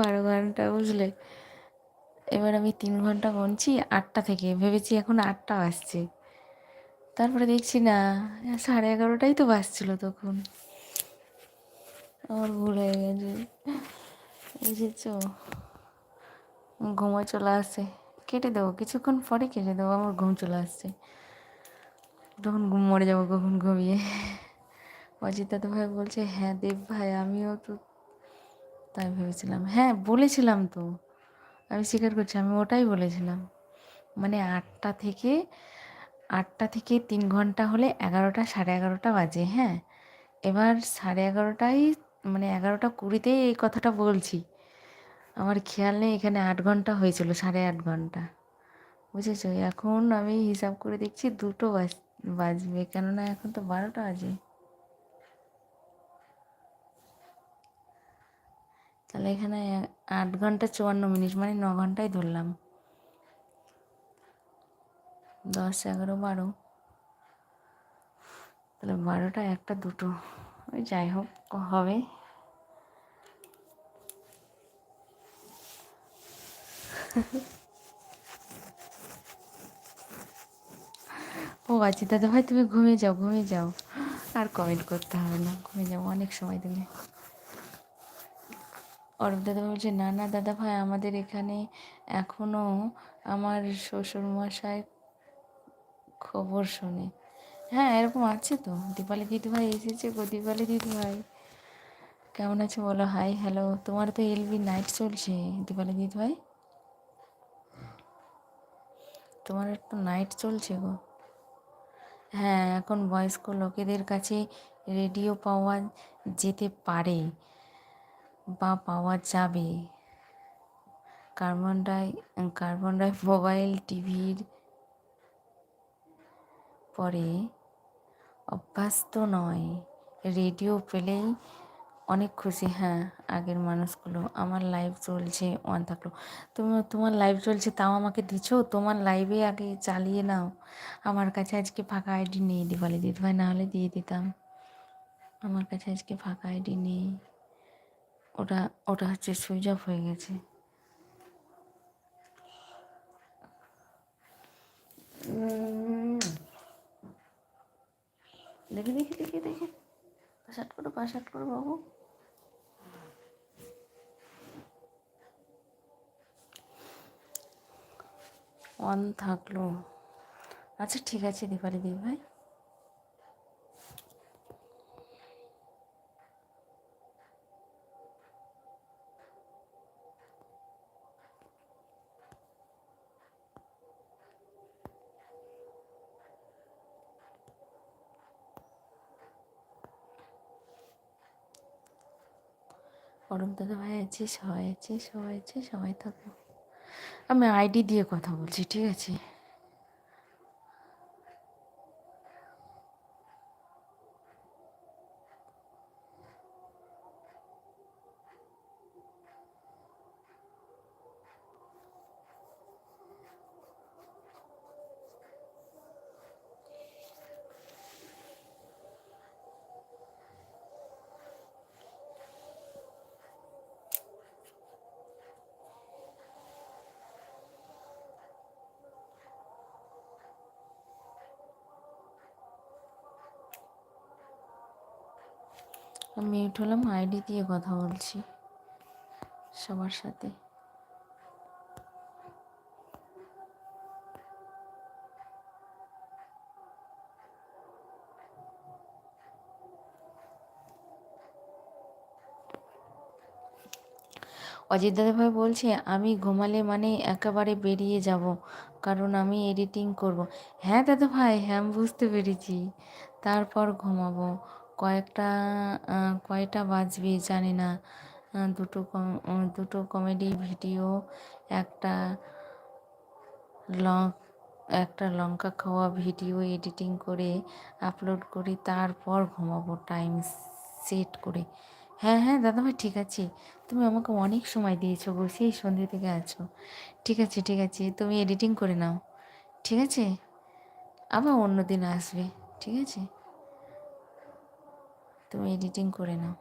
বারো ঘণ্টা, বুঝলে? এবার আমি তিন ঘণ্টা গুনছি আটটা থেকে, ভেবেছি এখন আটটা বাজছে। তারপরে দেখছি না, সাড়ে এগারোটাই তো বাজছিল তখন। আমার ভুল হয়ে গেছে। বুঝেছ ঘুমো চলে আসছে। কেটে দেবো, কিছুক্ষণ পরে কেটে দেবো, আমার ঘুম চলে আসছে। তখন ঘুম মরে যাব কখন ঘুমিয়ে। অজিত দাদা ভাই বলছে হ্যাঁ দেব ভাই, আমিও তো তাই ভেবেছিলাম হ্যাঁ বলেছিলাম তো। আমি স্বীকার করছি, আমি ওটাই বলেছিলাম। মানে আটটা থেকে আটটা থেকে তিন ঘণ্টা হলে এগারোটা, সাড়ে এগারোটা বাজে হ্যাঁ। এবার সাড়ে এগারোটাই মানে এগারোটা কুড়িতেই এই কথাটা বলছি। আমার খেয়াল নেই, এখানে আট ঘণ্টা হয়েছিল, সাড়ে আট ঘণ্টা। বুঝেছ? এখন আমি হিসাব করে দেখছি দুটো বাজ, বাজবে, কেননা এখন তো বারোটা বাজে। তাহলে এখানে আট ঘণ্টা চুয়ান্ন মিনিট মানে ন ঘন্টায় ধরলাম। দশ, এগারো, বারো। তাহলে বারোটা, একটা, দুটো। ওই যাই হোক হবে। ও আচ্ছা দাদা ভাই, তুমি ঘুমিয়ে যাও ঘুমিয়ে যাও। আর কমেন্ট করতে হবে না, ঘুমিয়ে যাও অনেক সময় তুমি অরূপ দাদা বলছে না না দাদা ভাই, আমাদের এখানে এখনও আমার শ্বশুরমশাই খবর শোনে। হ্যাঁ এরকম আছে তো। দীপালি দিদিভাই এসেছে গো, দীপালি দিদিভাই কেমন আছে বলো? হাই হ্যালো তোমার তো এলবি নাইট চলছে, দীপালি দিদিভাই তোমার একটু নাইট চলছে গো। হ্যাঁ এখন বয়স্ক লোকেদের কাছে রেডিও পাওয়া যেতে পারে। বা পাওয়া যাবে। কার্বন ডাই কার্বন ডাই মোবাইল টিভির পরে অভ্যাস তো নয়। রেডিও পেলেই অনেক খুশি। হ্যাঁ আগের মানুষগুলো, আমার লাইভ চলছে, অন থাকল। তুমি তোমার লাইভ চলছে, তাও আমাকে দিছো? তোমার লাইভে আগে চালিয়ে নাও। আমার কাছে আজকে ফাঁকা আইডি নেই দিদি। দিদিভাই না হলে দিয়ে দিতাম। আমার কাছে আজকে ফাঁকা আইডি নেই। ওটা ওটা হচ্ছে সুইচ অফ হয়ে গেছে। দেখি দেখি দেখি দেখি। পাশ আট করো পাশ আট করো বাবু। অন থাকল। আচ্ছা ঠিক আছে, দীপালি দিদি ভাই। অরূপ দাদা ভাই আছে, সবাই আছে সবাই আছে, সবাই থাকো আমি আইডি দিয়ে কথা বলছি, ঠিক আছে? মিউট হলাম আইডি দিয়ে কথা বলছি সবার সাথে। অজিত দাদা ভাই বলছে, আমি ঘুমালে মানে একেবারে বেরিয়ে যাব, কারণ আমি এডিটিং করব। হ্যাঁ দাদা ভাই হ্যাঁ বুঝতে পেরেছি। তারপর ঘুমাবো। কয়েকটা কয়টা বাজবে জানি না। দুটো দুটো কমেডি ভিডিও একটা লং, একটা লঙ্কা খাওয়া ভিডিও এডিটিং করে আপলোড করি তারপর ঘুমাবো টাইম সেট করে। হ্যাঁ হ্যাঁ দাদাভাই ঠিক আছে। তুমি আমাকে অনেক সময় দিয়েছ গো, সেই সন্ধ্যে থেকে আছো। ঠিক আছে ঠিক আছে, তুমি এডিটিং করে নাও। ঠিক আছে? আবার অন্য দিন আসবে, ঠিক আছে? তুমি এডিটিং করে নাও।